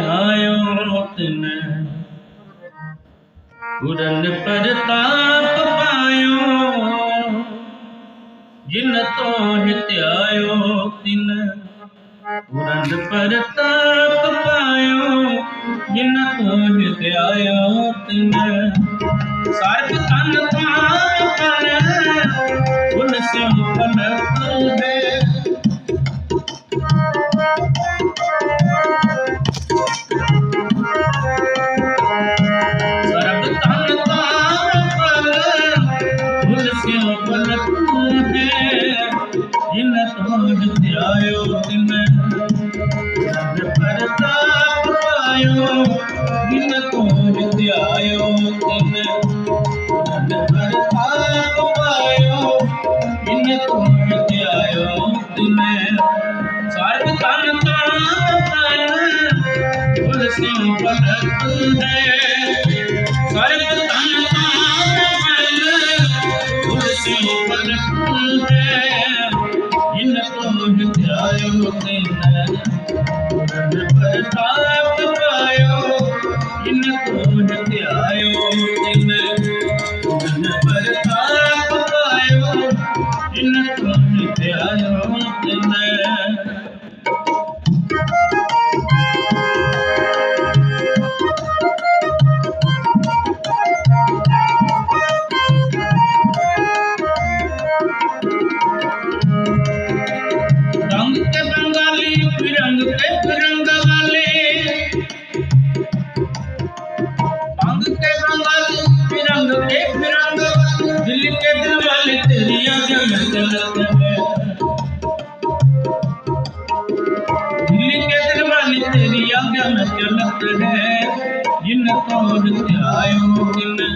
ਆਇਓ ਤਿਨ ਉਰਨ ਪ੍ਰਤਾਪ ਪਾਇਓ ਜਿਨ ਤੋਂ ਹਿਤ ਆਇਓ ਤਿਨ ਉਰਨ ਪ੍ਰਤਾਪ ਪਾਇਓ ਜਿਨ ਤੋਂ ਹਿਤ ਆਇਓ आयो भ तर आयो इन तुल सिं भरते सर त ان تو جلي آيو نه پايو ان تو جل تي آيو نه پيو ان تو هتي آيو ته दिल के दवाल तेरी आगे में है। दिल के दवाल तेरी आगे में है। जिन कौन आयो किन